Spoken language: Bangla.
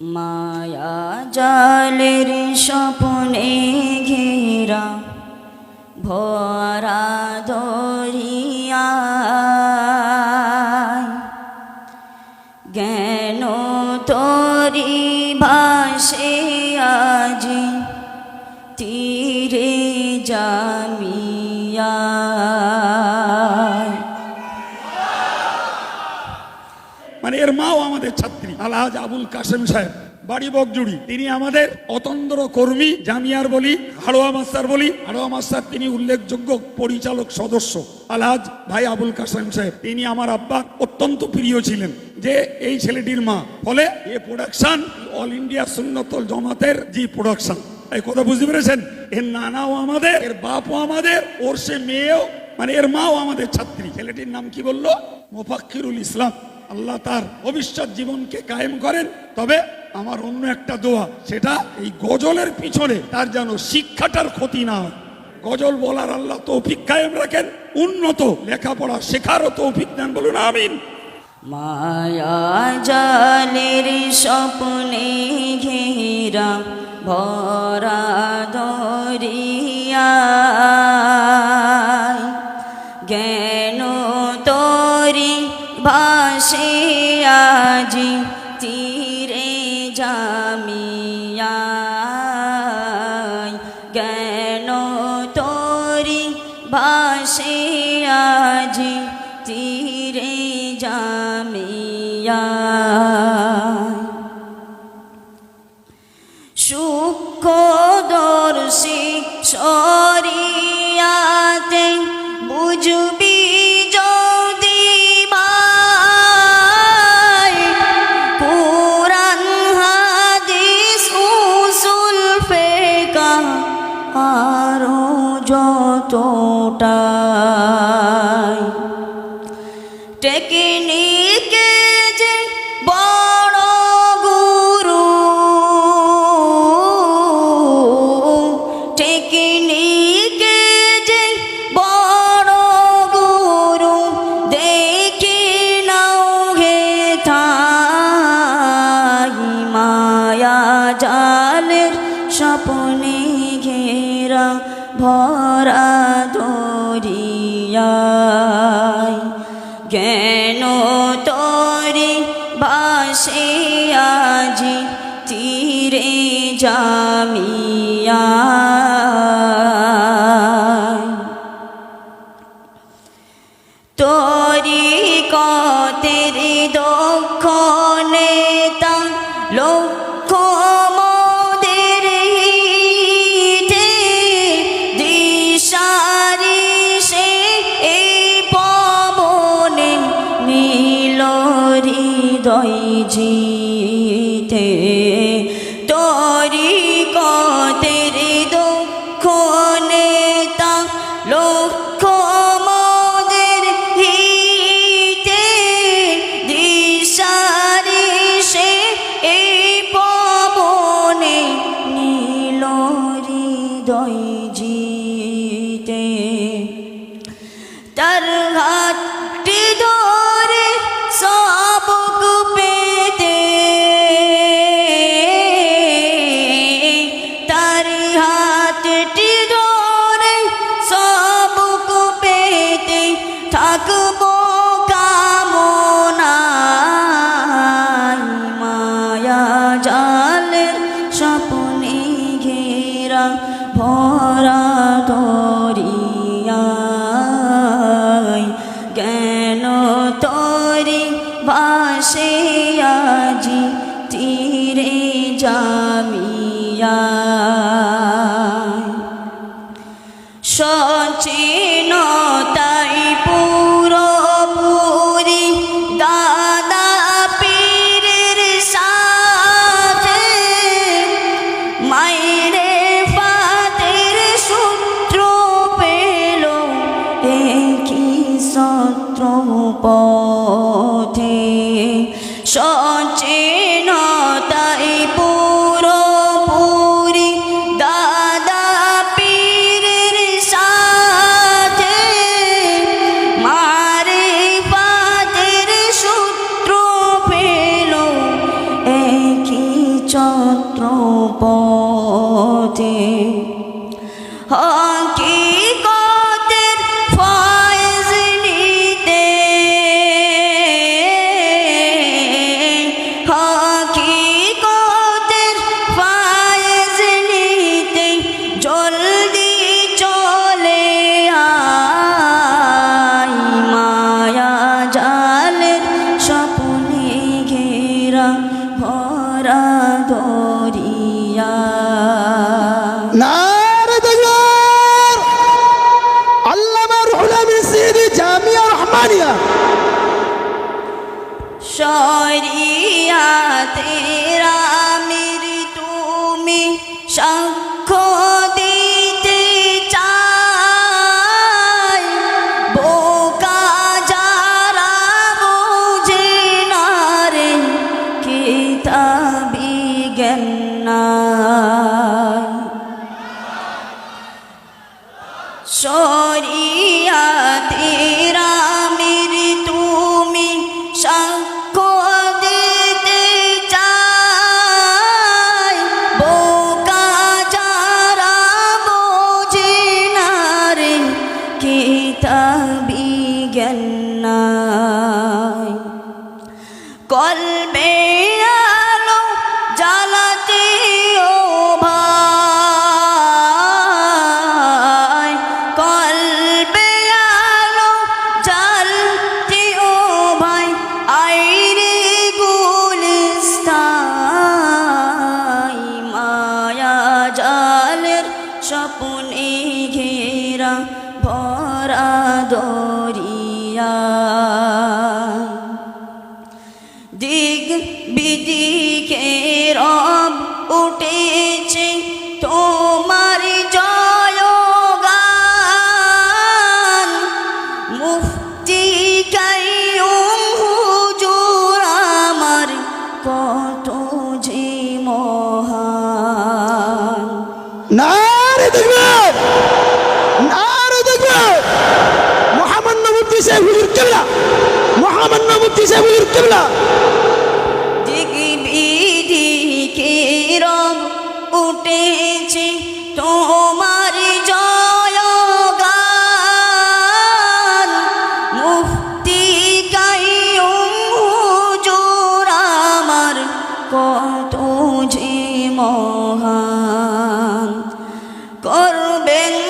মায়া জালের স্বপ্নে ঘেরা ভরা দরিয়া। জ্ঞান তরি ভাসে আজি? তীরে জামিয়া। মানে এর মাও আমাদের ছাত্রী। আলহাজ আবুল কাসেম সাহেব, বাড়ি বকজুড়ি। তিনি আমাদের অতন্দ্র কর্মী, জামিয়ার বলি, হাড়োয়া মাস্টার বলি। হাড়োয়া মাস্টার তিনি উল্লেখযোগ্য পরিচালক সদস্য, আলহাজ ভাই আবুল কাসেম সাহেব। তিনি আমার আব্বা অত্যন্ত প্রিয় ছিলেন, যে এই ছেলেটির মা। ফলে এ প্রোডাকশন অল ইন্ডিয়া সুন্নতল জমাতের জি প্রোডাকশন এই কথা বুঝতে পেরেছেন? এর নানাও আমাদের, এর বাপও আমাদের, ওর সে মেয়েও মানে এর মাও আমাদের ছাত্রী। ছেলেটির নাম কি বলল? মোফাক্কিরুল ইসলাম। আল্লাহ তার ভবিষ্যৎ জীবনকে কায়েম করেন, তবে আমার অন্য একটা দোয়া, সেটা এই গজলের পিছনে তার যেন শিক্ষাটার ক্ষতি না হয়। গজল বলার আল্লাহ তৌফিক কায়েম রাখেন, উন্নত লেখাপড়া শেখারও তৌফিক দেন বলুন, আমিন। মায়া জালের স্বপ্নে ঘেরা, ভরা দরিয়া আজি তীরে জামিয়া জ্ঞান তরি ভাসে আজি তীরে জামিয়া সূক্ষ্মদর্শী সরিয়াতে বুঝবি আরও যতটাই। টেকনিকে যে বড় গুরু টেকনিকে ভরা দরিয়ায় কেন তরি বাসে আজি তীরে জামিয়া দিশারি সে এই পবনে নীল হৃদয় জিতে। তার হাতটি বাসে আজি তীরে জামিয়া। সচেনতাই পুরোপুরি দাদা পীরের সাথে মায়েরে ফাতের সূত্র পেল একই সত্র পথে সচেনতাই শরিয়া তেরা মির তুমি সঙ্গ কলবে বিদিকে রব উঠেছে, তোমার জয়গান। মুফতি কাইম হুজুর আমার কত যে মহান। নারে দেখবে নারে দেখবে মহামান্য মুফতি সাহেব হুজুর কেবলা, মহামান্য মুফতি সাহেব হুজুর কেবলা। তুঝি মহান। করবেন